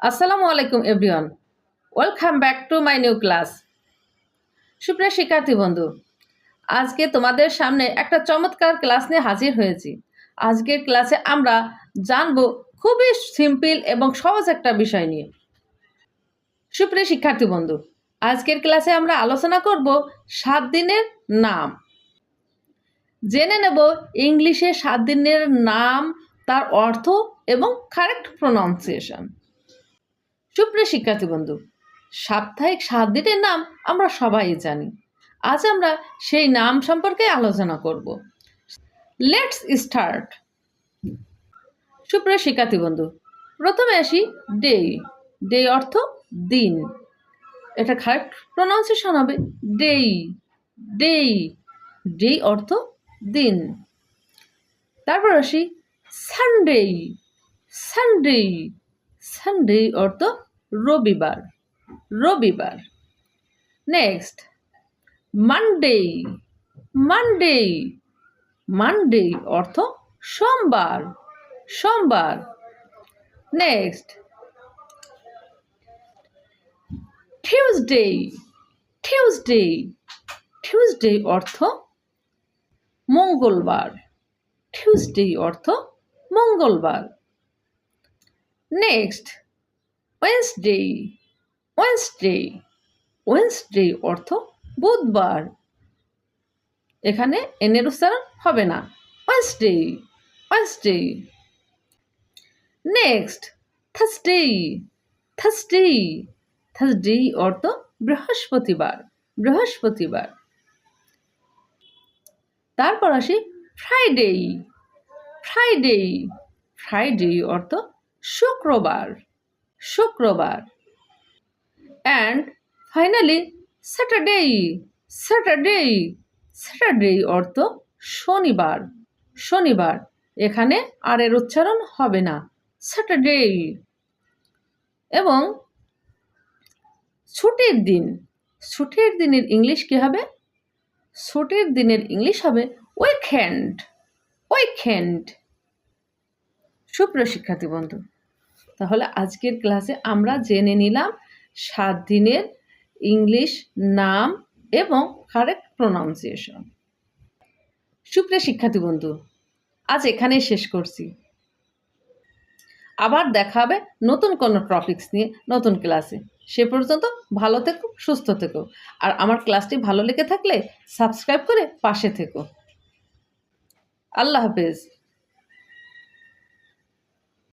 আসসালামু আলাইকুম, everyone. Welcome back to my new class সুপ্রিয় শিক্ষার্থী বন্ধু, আজকে তোমাদের সামনে একটা চমৎকার ক্লাস নিয়ে হাজির হয়েছি। আজকের ক্লাসে আমরা জানব খুবই সিম্পল এবং সহজ একটা বিষয় নিয়ে। সুপ্রিয় শিক্ষার্থী বন্ধু, আজকের ক্লাসে আমরা আলোচনা করব সাত দিনের নাম। জেনে নেব ইংলিশে সাত দিনের নাম, তার অর্থ এবং কারেক্ট প্রনাউন্সিয়েশন সুপ্রিয় শিক্ষার্থী বন্ধু, সাপ্তাহিক সাত দিনের নাম আমরা সবাই জানি। আজ আমরা সেই নাম সম্পর্কে আলোচনা করব। লেটস স্টার্ট সুপ্রিয় শিক্ষার্থী বন্ধু, প্রথমে আসি ডে ডে অর্থ দিন। এটা কারেক্ট প্রনাউন্সিয়েশন হবে ডেই ডেই ডে অর্থ দিন। তারপর আসি সানডে সানডে সানডে অর্থ রবিবার রবিবার। নেক্সট মানডে মানডে মানডে অর্থ সোমবার সোমবার। নেক্সট টিউসডে টিউসডে টিউসডে অর্থ মঙ্গলবার টিউসডে অর্থ মঙ্গলবার। নেক্সট ওয়েন্সডে ওয়েন্সডে ওয়েন্সডে অর্থ বুধবার। এখানে এনের উচ্চারণ হবে না। Wednesday Wednesday next Thursday Thursday Thursday অর্থ বৃহস্পতিবার বৃহস্পতিবার। তারপর আসি ফ্রাইডে ফ্রাইডে ফ্রাইডে অর্থ শুক্রবার। শুক্রবার। And finally Saturday Saturday Saturday অর্থ শনিবার। শনিবার, এখানে আর এর উচ্চারণ হবে না। স্যাটারডে এবং ছুটির দিন। ছুটির দিনের ইংলিশ কী হবে? ছুটির দিনের ইংলিশ হবে উইকেন্ড উইকেন্ড সুপ্রিয় শিক্ষার্থী বন্ধু তাহলে আজকের ক্লাসে আমরা জেনে নিলাম সাত দিনের ইংলিশ নাম এবং কারেক্ট প্রনাউন্সিয়েশন সুপ্রিয় শিক্ষার্থী বন্ধু, আজ এখানেই শেষ করছি। আবার দেখা হবে নতুন কোনো টপিক্স নিয়ে নতুন ক্লাসে। সে পর্যন্ত ভালো থেকো, সুস্থ থেকো। আর আমার ক্লাসটি ভালো লেগে থাকলে সাবস্ক্রাইব করে পাশে থেকো। আল্লাহ হাফেজ।